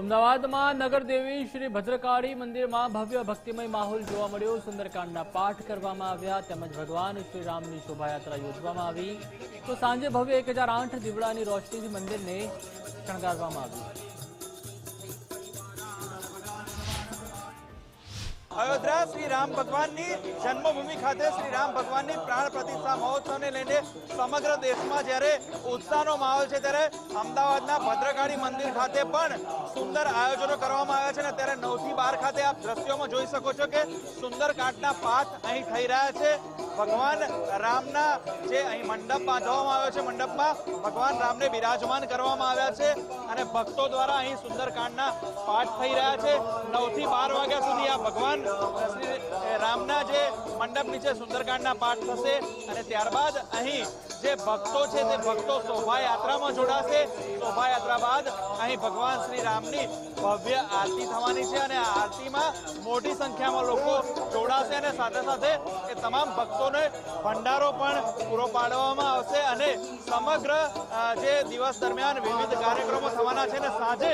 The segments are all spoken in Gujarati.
અમદાવાદમાં નગરદેવી શ્રી ભદ્રકાળી મંદિરમાં ભવ્ય ભક્તિમય માહોલ જોવા મળ્યો. સુંદરકાંડના પાઠ કરવામાં આવ્યા તેમજ ભગવાન શ્રી રામની શોભાયાત્રા યોજવામાં આવી. તો સાંજે ભવ્ય એક હજાર આઠ દીવડાની રોશનીથી મંદિરને શણગારવામાં આવ્યું. અયોધ્યા શ્રી રામ ભગવાનની જન્મભૂમિ ખાતે શ્રી રામ ભગવાનની પ્રાણ પ્રતિષ્ઠા મહોત્સવને લઈને સમગ્ર દેશમાં જ્યારે ઉત્સાહનો માહોલ છે ત્યારે અમદાવાદના ભદ્રકાળી મંદિર ખાતે પણ સુંદર આયોજનો કરવામાં આવ્યા છે અને ત્યારે નવથી બાર ખાતે આપ દ્રશ્યોમાં જોઈ શકો છો કે સુંદર કાંઠના પાઠ અહીં થઈ રહ્યા છે. ભગવાન રામના જે અહીં મંડપ બાંધવામાં આવ્યો છે, મંડપમાં ભગવાન રામને બિરાજમાન કરવામાં આવ્યા છે અને ભક્તો દ્વારા અહીં સુંદરકાંડના પાઠ થઈ રહ્યા છે. નવથી બાર વાગ્યા ભગવાન રામના જે મંડપ નીચે સુંદરકાંડના પાઠ થશે અને ત્યારબાદ અહીં જે ભક્તો છે તે ભક્તો શોભાયાત્રામાં જોડાશે. શોભાયાત્રા બાદ અહીં ભગવાન શ્રી રામની ભવ્ય આરતી થવાની છે અને આરતીમાં મોટી સંખ્યામાં લોકો જોડાશે અને સાથે સાથે એ તમામ ભક્તોને ભંડારો પણ પૂરો પાડવામાં આવશે અને સમગ્ર જે દિવસ દરમિયાન વિવિધ કાર્યક્રમો થવાના છે અને સાંજે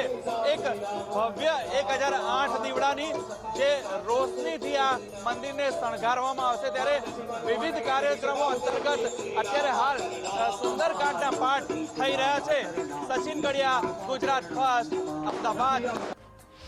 એક ભવ્ય એક હજાર આઠ દીવડાની જે રોશનીથી આ મંદિરને શણગારવામાં આવશે ત્યારે વિવિધ કાર્યક્રમો અંતર્ગત અત્યારે હાલ સુંદરકાંડના પાઠ થઈ રહ્યા છે. સચિન ગડિયા ગુજરાત ફર્સ્ટ, અમદાવાદ.